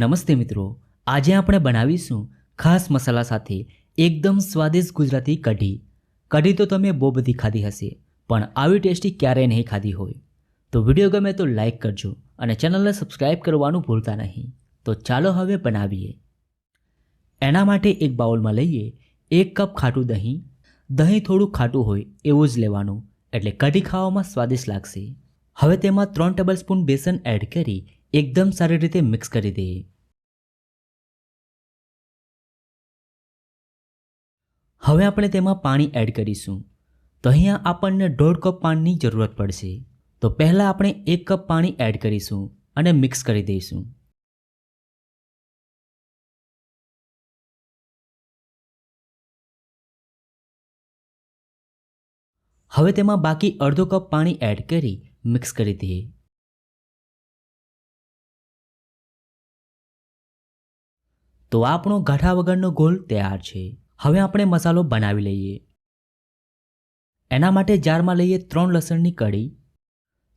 નમસ્તે મિત્રો. આજે આપણે બનાવીશું ખાસ મસાલા સાથે એકદમ સ્વાદિષ્ટ ગુજરાતી કઢી. કઢી તો તમે બહુ બધી ખાધી હશે, પણ આવી ટેસ્ટી ક્યારેય નહીં ખાધી હોય. તો વીડિયો ગમે તો લાઈક કરજો અને ચેનલને સબસ્ક્રાઈબ કરવાનું ભૂલતા નહીં. તો ચાલો હવે બનાવીએ. એના માટે એક બાઉલમાં લઈએ એક કપ ખાટું દહીં. દહીં થોડું ખાટું હોય એવું જ લેવાનું, એટલે કઢી ખાવામાં સ્વાદિષ્ટ લાગશે. હવે તેમાં ત્રણ ટેબલ સ્પૂન બેસન એડ કરી એકદમ સારી રીતે મિક્સ કરી દઈએ. હવે આપણે તેમાં પાણી એડ કરીશું. તો અહીંયા આપણને દોઢ કપ પાણીની જરૂરત પડશે. તો પહેલાં આપણે એક કપ પાણી એડ કરીશું અને મિક્સ કરી દઈશું. હવે તેમાં બાકી અડધો કપ પાણી એડ કરી મિક્સ કરી દઈએ. તો આપણો ગાંઠા વગરનો ગોળ તૈયાર છે. હવે આપણે મસાલો બનાવી લઈએ. એના માટે જારમાં લઈએ ત્રણ લસણની કળી,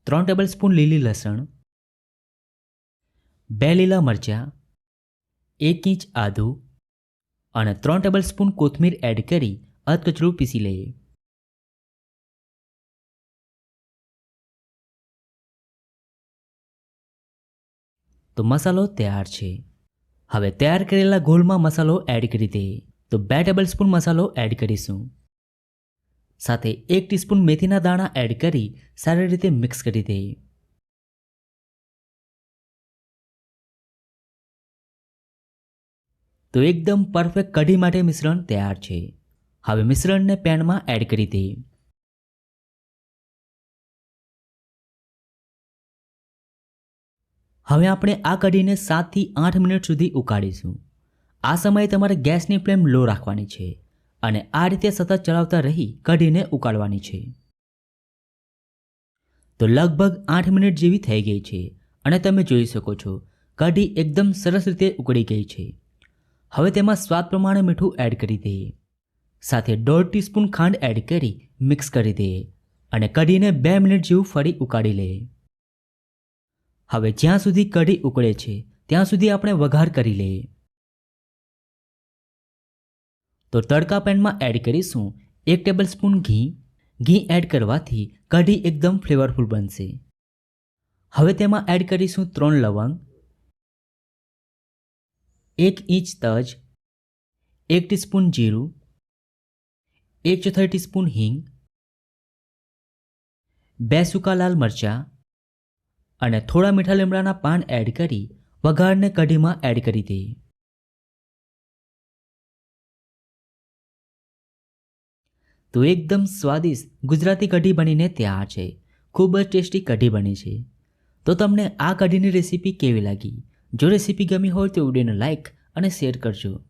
ત્રણ ટેબલ સ્પૂન લીલી લસણ, બે લીલા મરચાં, એક ઇંચ આદુ અને ત્રણ ટેબલ સ્પૂન કોથમીર એડ કરી અધકચરું પીસી લઈએ. તો મસાલો તૈયાર છે. હવે તૈયાર કરેલા ગોળમાં મસાલો એડ કરી દઈએ. તો બે ટેબલ સ્પૂન મસાલો એડ કરીશું. સાથે એક ટીસ્પૂન મેથીના દાણા એડ કરી સારી રીતે મિક્સ કરી દઈએ. તો એકદમ પરફેક્ટ કઢી માટે મિશ્રણ તૈયાર છે. હવે મિશ્રણને પેનમાં એડ કરી દઈએ. હવે આપણે આ કઢીને સાતથી આઠ મિનિટ સુધી ઉકાળીશું. આ સમયે તમારે ગેસની ફ્લેમ લો રાખવાની છે અને આ રીતે સતત ચલાવતા રહી કઢીને ઉકાળવાની છે. તો લગભગ આઠ મિનિટ જેવી થઈ ગઈ છે અને તમે જોઈ શકો છો, કઢી એકદમ સરસ રીતે ઉકળી ગઈ છે. હવે તેમાં સ્વાદ પ્રમાણે મીઠું એડ કરી દઈએ. સાથે દોઢ ટીસ્પૂન ખાંડ એડ કરી મિક્સ કરી દઈએ અને કઢીને બે મિનિટ જેવું ફરી ઉકાળી લઈએ. હવે જ્યાં સુધી કઢી ઉકળે છે, ત્યાં સુધી આપણે વઘાર કરી લઈએ. તો તડકા પેનમાં એડ કરીશું એક ટેબલ સ્પૂન ઘી. ઘી એડ કરવાથી કઢી એકદમ ફ્લેવરફુલ બનશે. હવે તેમાં એડ કરીશું ત્રણ લવંગ. એક ઇંચ તજ. એક ટીસ્પૂન જીરું. એક ચોથાઈ ટીસ્પૂન હિંગ. બે સૂકા લાલ મરચાં. અને થોડા મીઠા લીમડાના પાન એડ કરી વઘારને કઢીમાં એડ કરી દઈએ. તો એકદમ સ્વાદિષ્ટ ગુજરાતી કઢી બનીને તૈયાર છે. ખૂબ જ ટેસ્ટી કઢી બની છે. તો તમને આ કઢીની રેસીપી કેવી લાગી? જો રેસીપી ગમી હોય તો વિડીયોને લાઇક અને શેર કરજો.